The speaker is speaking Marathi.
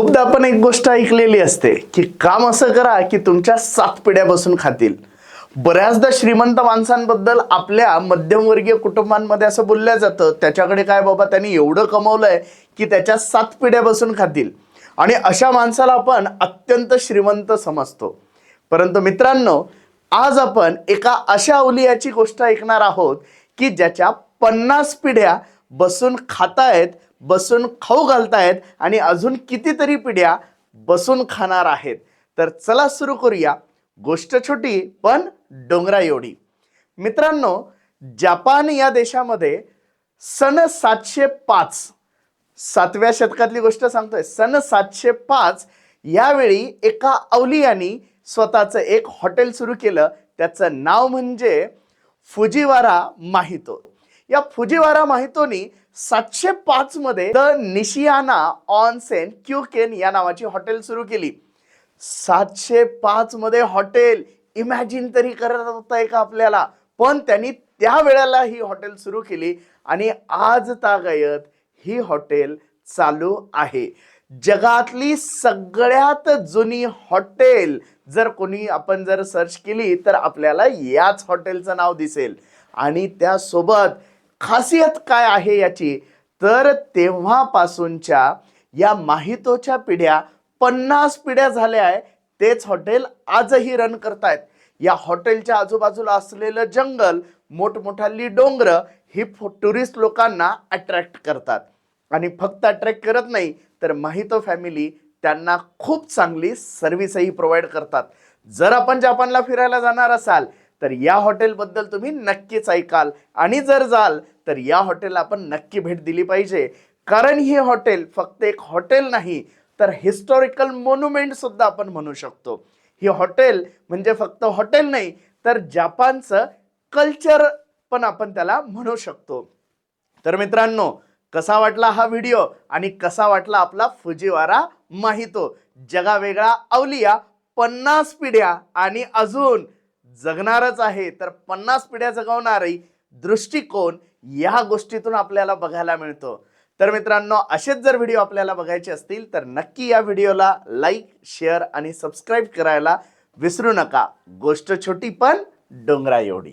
खूपदा आपण एक गोष्ट ऐकलेली असते की काम असं करा की तुमच्या सात पिढ्या बसून खातील. बऱ्याचदा श्रीमंत माणसांबद्दल आपल्या मध्यमवर्गीय कुटुंबांमध्ये असं बोललं जातं. त्याच्याकडे काय बाबा त्यांनी एवढं कमवलंय की त्याच्या सात पिढ्या बसून खातील. आणि अशा माणसाला आपण अत्यंत श्रीमंत समजतो. परंतु मित्रांनो आज आपण एका अशा अवलियाची गोष्ट ऐकणार आहोत की ज्याच्या पन्नास पिढ्या बसून खातायत बसून खाऊ घालतायत आणि अजून कितीतरी पिढ्या बसून खाणार आहेत. तर चला सुरू करूया. गोष्ट छोटी पण डोंगरा एवढी. मित्रांनो जपान या देशामध्ये सन सातशे पाच सातव्या शतकातली गोष्ट सांगतोय. सन सातशे पाच यावेळी एका अवलियानी स्वतःचं एक हॉटेल सुरू केलं. त्याचं नाव म्हणजे फुजिवारा माहितो. या फुजिवारा माहितोनी सातशे पाच मध्ये द निशियाना ऑनसेन क्युकेन या नावाची हॉटेल सुरू केली. सातशे पाच मध्ये हॉटेल इमॅजिन तरी करत होता का आपल्याला पण त्यांनी त्या वेळेला ही हॉटेल सुरू केली आणि आज तागायत ही हॉटेल चालू आहे. जगातली सगळ्यात जुनी हॉटेल जर कोणी आपण जर सर्च केली तर आपल्याला याच हॉटेलचं नाव दिसेल. आणि त्यासोबत खासियत काय आहे याची? तर तेव्हापासूनच्या या माहितोच्या पिढ्या पन्नास पिढ्या झाल्या आहे. तेच हॉटेल आजही रन करतायत. या हॉटेलच्या आजूबाजूला असलेलं जंगल मोठमोठाली डोंगर ही टुरिस्ट लोकांना अट्रॅक्ट करतात. आणि फक्त अट्रॅक्ट करत नाही तर माहितो फॅमिली त्यांना खूप चांगली सर्व्हिसही प्रोव्हाइड करतात. जर आपण जपानला फिरायला जाणार असाल तर या हॉटेलबद्दल तुम्ही नक्कीच ऐकाल. आणि जर जाल तर या हॉटेलला आपण नक्की भेट दिली पाहिजे. कारण ही हॉटेल फक्त एक हॉटेल नाही तर हिस्टॉरिकल मोन्युमेंटसुद्धा आपण म्हणू शकतो. ही हॉटेल म्हणजे फक्त हॉटेल नाही तर जपानचं कल्चर पण आपण त्याला म्हणू शकतो. तर मित्रांनो कसा वाटला हा व्हिडिओ आणि कसा वाटला आपला फुजीवारा माहितो. जगावेगळा अवलिया पन्नास पिढ्या आणि अजून जगणारच आहे तर पन्नास पिढ्या जगवणारी दृष्टिकोन या गोष्टीतून आपल्याला बघायला मिळतो. तर मित्रांनो असेच जर व्हिडिओ आपल्याला बघायचे असतील तर नक्की या व्हिडिओला लाईक शेअर आणि सबस्क्राईब करायला विसरू नका. गोष्ट छोटी पण डोंगरा एवढी